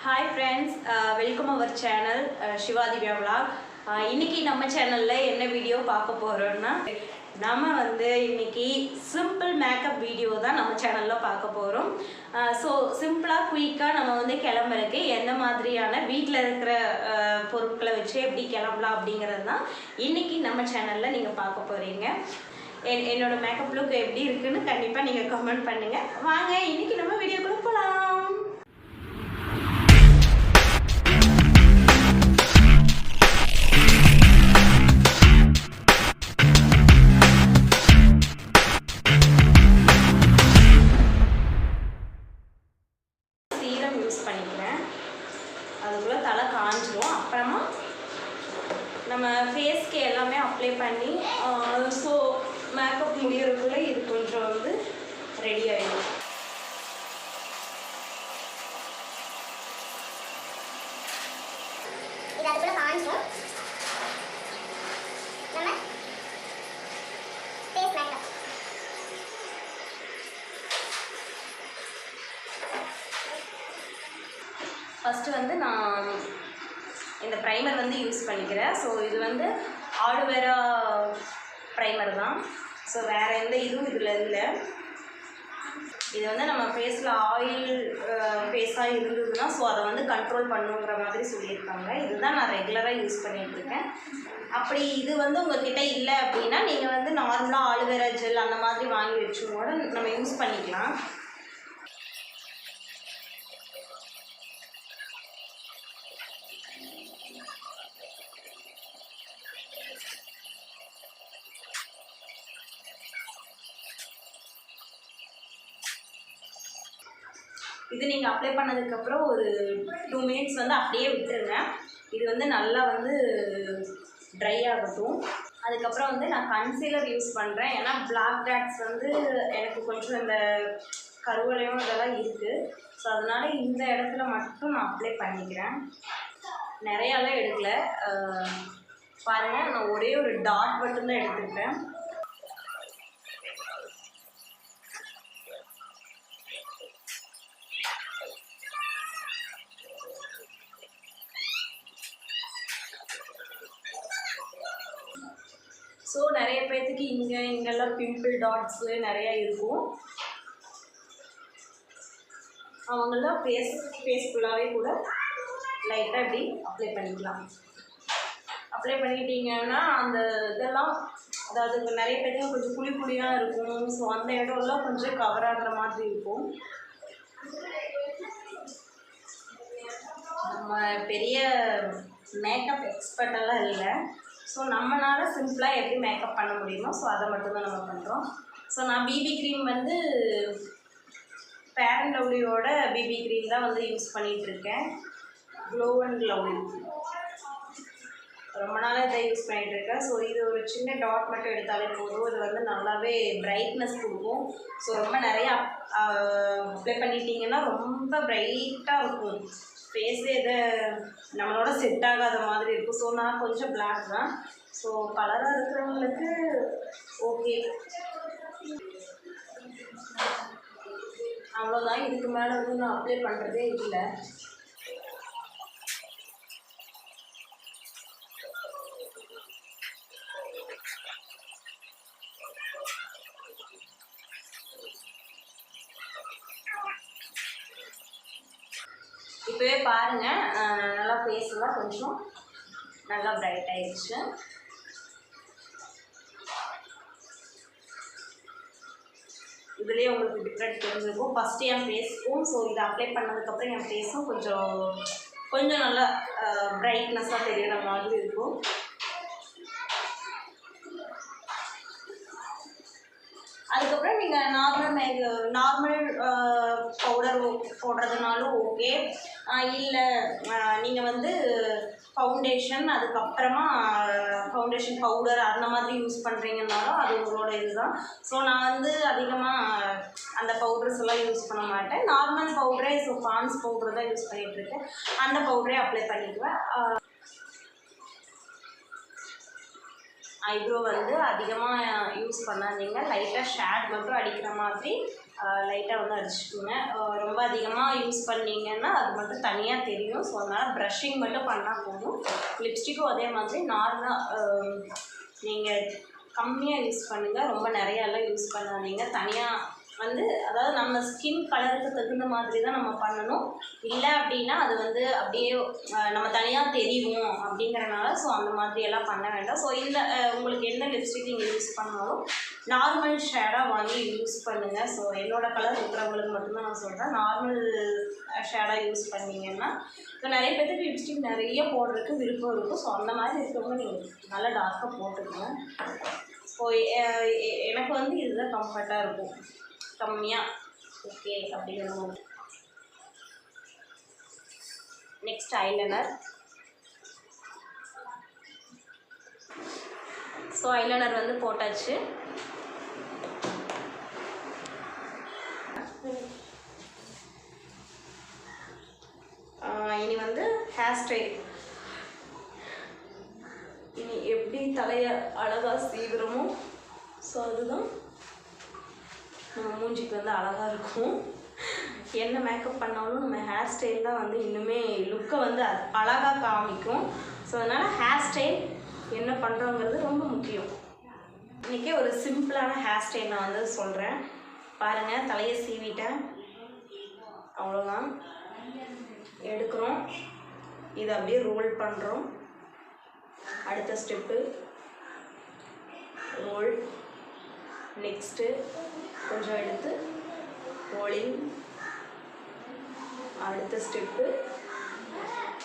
Hi friends welcome our channel Sivadivya vlog. Uh, இன்னைக்கு நம்ம சேனலில் என்ன வீடியோ பார்க்க போகிறோம்னா நம்ம வந்து இன்னைக்கு சிம்பிள் மேக்கப் வீடியோ தான் நம்ம சேனலில் பார்க்க போகிறோம் ஸோ சிம்பிளாக குயிக்காக நம்ம வந்து கிளம்புறதுக்கு எந்த மாதிரியான வீட்டில் இருக்கிற uh, பொருட்களை வச்சு எப்படி கிளம்பலாம் அப்படிங்கிறது தான் இன்னைக்கு நம்ம சேனலில் நீங்கள் பார்க்க போகிறீங்க என் என்னோட மேக்கப் லுக் எப்படி இருக்குன்னு கண்டிப்பாக நீங்கள் கமெண்ட் பண்ணுங்கள் வாங்க இன்னைக்கு நம்ம வீடியோக்குள்ளே போகலாம் பண்ணி ஸோ மேக்கப் முடியறதுக்குள்ளே இது கொஞ்சம் வந்து ரெடி ஆகிடும் இது அதுக்குள்ள காஞ்சிரும் நம்ம ஃபேஸ் மேக்கப் ஃபஸ்ட்டு வந்து நான் இந்த ப்ரைமர் வந்து யூஸ் பண்ணிக்கிறேன். ஸோ இது வந்து ஆலுவேரா ப்ரைமர் uh, தான். ஸோ வேறு எந்த இதுவும் இதில் இல்லை. இது வந்து நம்ம ஃபேஸில் ஆயில் ஃபேஸாக இருந்ததுன்னா ஸோ அதை வந்து கண்ட்ரோல் பண்ணுங்கிற மாதிரி சொல்லியிருக்காங்க. இதுதான் நான் ரெகுலராக யூஸ் பண்ணிகிட்ருக்கேன் இருக்கேன். அப்படி இது வந்து உங்ககிட்ட இல்லை அப்படின்னா நீங்கள் வந்து நார்மலாக ஆலுவேரா ஜெல் அந்த மாதிரி வாங்கி வச்சு கூட நம்ம யூஸ் பண்ணிக்கலாம். இது நீங்கள் அப்ளை பண்ணதுக்கப்புறம் ஒரு டூ மினிட்ஸ் வந்து அப்படியே விட்டுருங்க. இது வந்து நல்லா வந்து ட்ரை ஆகட்டும். அதுக்கப்புறம் வந்து நான் கன்சீலர் யூஸ் பண்ணுறேன் ஏன்னா பிளாக் டாட்ஸ் வந்து எனக்கு கொஞ்சம் இந்த கருவளையும் இதெல்லாம் இருக்குது ஸோ அதனால் இந்த இடத்துல மட்டும் நான் அப்ளை பண்ணிக்கிறேன். நிறையாலாம் எடுக்கலை. பாருங்கள் நான் ஒரே ஒரு டாட் மட்டும்தான் எடுத்துருக்கேன் ஸோ நிறைய பேர்த்துக்கு இங்கே இங்கெல்லாம் பிம்பிள் டாட்ஸு நிறையா இருக்கும். அவங்களாம் ஃபேஸ் ஃபேஸ் ஃபுல்லாகவே கூட லைட்டாக இப்படி அப்ளை பண்ணிக்கலாம். அப்ளை பண்ணிட்டீங்கன்னா அந்த இதெல்லாம் அதாவது இப்போ நிறைய பேருக்கு கொஞ்சம் புளி புளியாக இருக்கும். ஸோ அந்த இடம்லாம் கொஞ்சம் கவர் ஆகுற மாதிரி இருக்கும். நம்ம பெரிய மேக்கப் எக்ஸ்பர்ட்டெல்லாம் இல்லை. ஸோ நம்மளால் சிம்பிளாக எப்படி மேக்கப் பண்ண முடியுமோ ஸோ அதை மட்டும்தான் நம்ம பண்ணுறோம் ஸோ நான் பிபி க்ரீம் வந்து ஃபேர் அண்ட் லவ்லியோட பிபி க்ரீம் தான் வந்து யூஸ் பண்ணிகிட்ருக்கேன் க்ளோ அண்ட் லவ்லி ரொம்ப நாளாக இதை யூஸ் பண்ணிகிட்டு இருக்கேன் ஸோ இது ஒரு சின்ன டாட் மட்டும் எடுத்தாலே போதும். இது வந்து நல்லாவே பிரைட்னஸ் கொடுக்கும். ஸோ ரொம்ப நிறையா அப்ளை பண்ணிட்டீங்கன்னா ரொம்ப பிரைட்டாக இருக்கும். ஃபேஸே இதை நம்மளோட செட் ஆகாத மாதிரி இருக்கும். ஸோ நான் கொஞ்சம் பிளாக் தான். ஸோ கலராக இருக்கிறவங்களுக்கு ஓகே அவ்வளோதான் இதுக்கு மேலே வந்து நான் அப்ளை பண்ணுறதே இல்லை இப்போவே பாருங்கள் நல்லா ஃபேஸ்லாம் கொஞ்சம் நல்லா பிரைட் ஆயிடுச்சு. இதுலேயே உங்களுக்கு டிஃப்ரெண்ட் தெரிஞ்சிருக்கும். ஃபஸ்ட்டு என் ஃபேஸ்க்கும் ஸோ இதை அப்ளை பண்ணதுக்கப்புறம் என் ஃபேஸும் கொஞ்சம் கொஞ்சம் நல்லா பிரைட்னஸாக தெரியுற மாதிரி இருக்கும். அதுக்கப்புறம் நீங்கள் நார்மல் மே நார்மல் பவுடர் போடுறதுனாலும் ஓகே இல்லை. நீங்கள் வந்து ஃபவுண்டேஷன் அதுக்கப்புறமா ஃபவுண்டேஷன் பவுடர் அந்த மாதிரி யூஸ் பண்ணுறீங்கனாலும் அது உங்களோட இதுதான். ஸோ நான் வந்து அதிகமாக அந்த பவுடர்ஸ் எல்லாம் யூஸ் பண்ண மாட்டேன். நார்மல் பவுடரே ஸோ பான்ஸ் பவுடர் தான் யூஸ் பண்ணிகிட்ருக்கேன் அந்த பவுடரே அப்ளை பண்ணிக்குவேன். ஐப்ரோ வந்து அதிகமாக யூஸ் பண்ணாதீங்க. லைட்டாக ஷேட் மட்டும் அடிக்கிற மாதிரி லைட்டாக வந்து அடிச்சுக்கோங்க. ரொம்ப அதிகமாக யூஸ் பண்ணீங்கன்னா அது மட்டும் தனியாக தெரியும். ஸோ அதனால் ப்ரஷிங் மட்டும் பண்ணால் போதும். லிப்ஸ்டிக்கும் அதே மாதிரி நார்மலாக நீங்கள் கம்மியாக யூஸ் பண்ணுங்கள் ரொம்ப நிறையாலாம் யூஸ் பண்ணாதீங்க. தனியாக வந்து அதாவது நம்ம ஸ்கின் கலருக்கு தகுந்த மாதிரி தான் நம்ம பண்ணணும். இல்லை அப்படின்னா அது வந்து அப்படியே நம்ம தனியாக தெரியும் அப்படிங்கிறனால ஸோ அந்த மாதிரி எல்லாம் பண்ண வேண்டாம். ஸோ இந்த உங்களுக்கு என்ன லிப்ஸ்டிக் நீங்கள் யூஸ் பண்ணாலும் நார்மல் ஷேடாக வாங்கி யூஸ் பண்ணுங்கள் ஸோ என்னோடய கலர் இருக்கிறவங்களுக்கு மட்டும்தான் நான் சொல்கிறேன் நார்மல் ஷேடாக யூஸ் பண்ணிங்கன்னா இப்போ நிறைய பேருக்கு லிப்ஸ்டிக் நிறைய போடுறதுக்கு விருப்பம் இருக்கும். ஸோ அந்த மாதிரி இருக்கவங்க நீங்கள் நல்லா டார்க்காக போட்டுக்கணும் ஸோ எனக்கு வந்து இதுதான் கம்ஃபர்ட்டாக இருக்கும். கம்மியாக ஓகே அப்படின்னு நெக்ஸ்ட் ஐலைனர் ஸோ ஐலைனர் வந்து போட்டாச்சு. இனி வந்து ஹேர் ஸ்டைல் இனி எப்படி தலையை அழகாக சீவிரமோ ஸோ அதுதான் நம்ம மூஞ்சிக்கு வந்து அழகாக இருக்கும். என்ன மேக்கப் பண்ணாலும் நம்ம ஹேர் ஸ்டைல் தான் வந்து இன்னுமே லுக்கை வந்து அழகாக காமிக்கும். ஸோ அதனால் ஹேர் ஸ்டைல் என்ன பண்ணுறோங்கிறது ரொம்ப முக்கியம். இன்றைக்கி ஒரு சிம்பிளான ஹேர் ஸ்டைல் நான் வந்து சொல்கிறேன் பாருங்கள் தலையை சீவிட்டேன். அவ்வளோதான் எடுக்கிறோம். இதை அப்படியே ரோல் பண்ணுறோம் அடுத்த ஸ்டெப்பு ரோல் நெக்ஸ்ட்டு கொஞ்சம் எடுத்து ரோலிங் அடுத்த ஸ்டெப்பு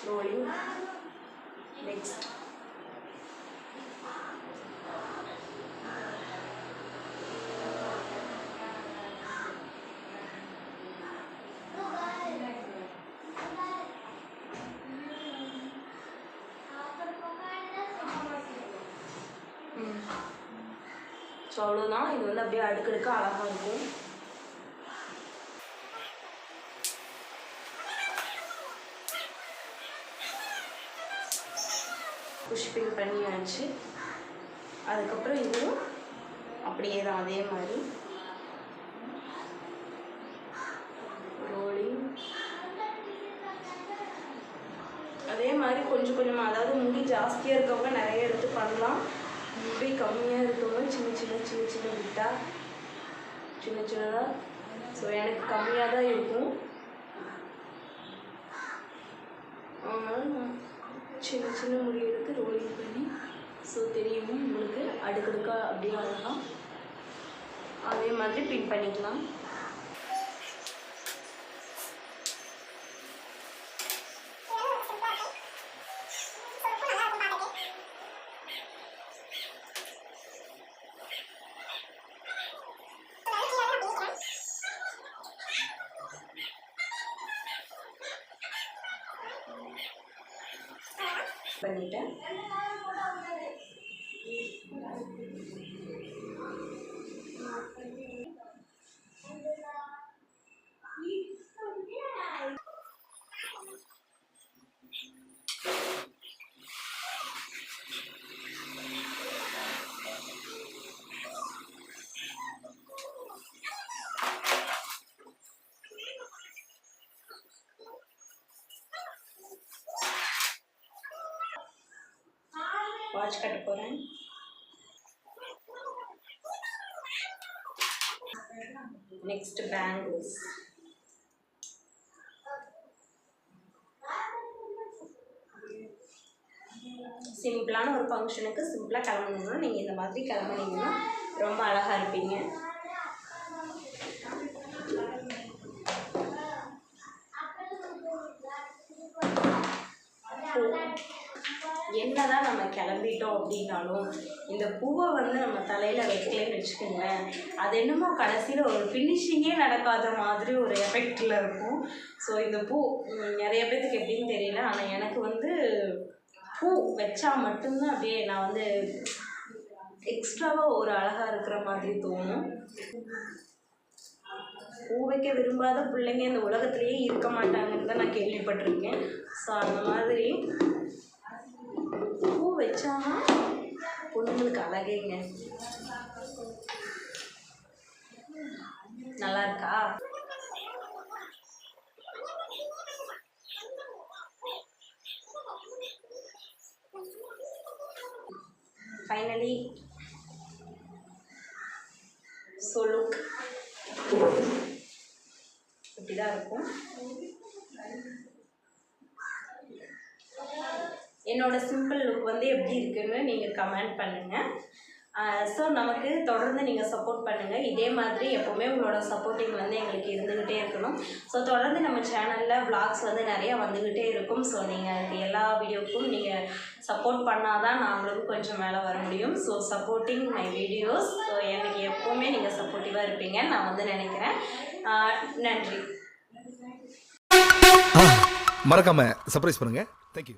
ரோலிங் நெக்ஸ்ட் ஸோ அவ்வளோதான் இது வந்து அப்படியே அடுக்கடுக்க அழகாக இருக்கும். புஷ்பிங் பண்ணியாச்சு. அதுக்கப்புறம் இதுவும் அப்படியே தான் அதே மாதிரி. ரோலிங் அதே மாதிரி கொஞ்சம் கொஞ்சமாக அதாவது முடி ஜாஸ்தியாக இருக்கவங்க நிறைய எடுத்து பண்ணலாம். இப்படி கம்மியாக இருக்கவங்க சின்ன சின்ன சின்ன சின்ன விட்டா சின்ன சின்னதாக ஸோ எனக்கு கம்மியாக தான் இருக்கும் சின்ன சின்ன முடி எடுத்து ரோலிங் பண்ணி ஸோ தெரியும் உங்களுக்கு? அடுக்கடுக்கா அப்படியே அழகாக அதே மாதிரி பின் பண்ணிக்கலாம். பண்ணிட்டேன் வாட்ச் கட்ட போகிறேன் நெக்ஸ்ட் பேங்கிள்ஸ் சிம்பிளான ஒரு ஃபங்க்ஷனுக்கு சிம்பிளாக கிளம்பணும்னா நீங்கள் இந்த மாதிரி கிளம்புனீங்கன்னா ரொம்ப அழகாக இருப்பீங்க. என்னதான் நம்ம கிளம்பிட்டோம் அப்படின்னாலும் இந்த பூவை வந்து நம்ம தலையில் வைக்கலன்னு வச்சுக்கோங்களேன் அது என்னமோ கடைசியில் ஒரு ஃபினிஷிங்கே நடக்காத மாதிரி ஒரு எஃபெக்டில் இருக்கும். ஸோ இந்த பூ நிறைய பேர்த்துக்கு எப்படின்னு தெரியல ஆனால் எனக்கு வந்து பூ வச்சா மட்டும்தான் அப்படியே நான் வந்து எக்ஸ்ட்ராவாக ஒரு அழகாக இருக்கிற மாதிரி தோணும். பூ வைக்க விரும்பாத பிள்ளைங்க இந்த உலகத்துலேயே இருக்க மாட்டாங்கன்னு தான் நான் கேள்விப்பட்டிருக்கேன். ஸோ அந்த மாதிரி பூ பொண்ணுங்களுக்கு அழகேங்க. நல்லா இருக்கா? ஃபைனலி ஸோ லுக் இப்படி தான் இருக்கும். என்னோட சிம்பிள் லுக் வந்து எப்படி இருக்குன்னு நீங்கள் கமெண்ட் பண்ணுங்கள் ஸோ நமக்கு தொடர்ந்து நீங்கள் சப்போர்ட் பண்ணுங்கள் இதே மாதிரி எப்போவுமே உங்களோட சப்போர்ட்டிங் வந்து எங்களுக்கு இருந்துக்கிட்டே இருக்கணும். ஸோ தொடர்ந்து நம்ம சேனலில் விளாக்ஸ் வந்து நிறையா வந்துக்கிட்டே இருக்கும். ஸோ நீங்கள் எல்லா வீடியோக்கும் நீங்கள் சப்போர்ட் பண்ணால் தான் நாங்களும் கொஞ்சம் மேலே வர முடியும். So supporting my videos so எனக்கு எப்போவுமே நீங்கள் சப்போர்ட்டிவாக இருப்பீங்க. நான் வந்து நினைக்கிறேன். நன்றி. மறக்காம சர்ப்ரைஸ் பண்ணுங்க. தேங்க்யூ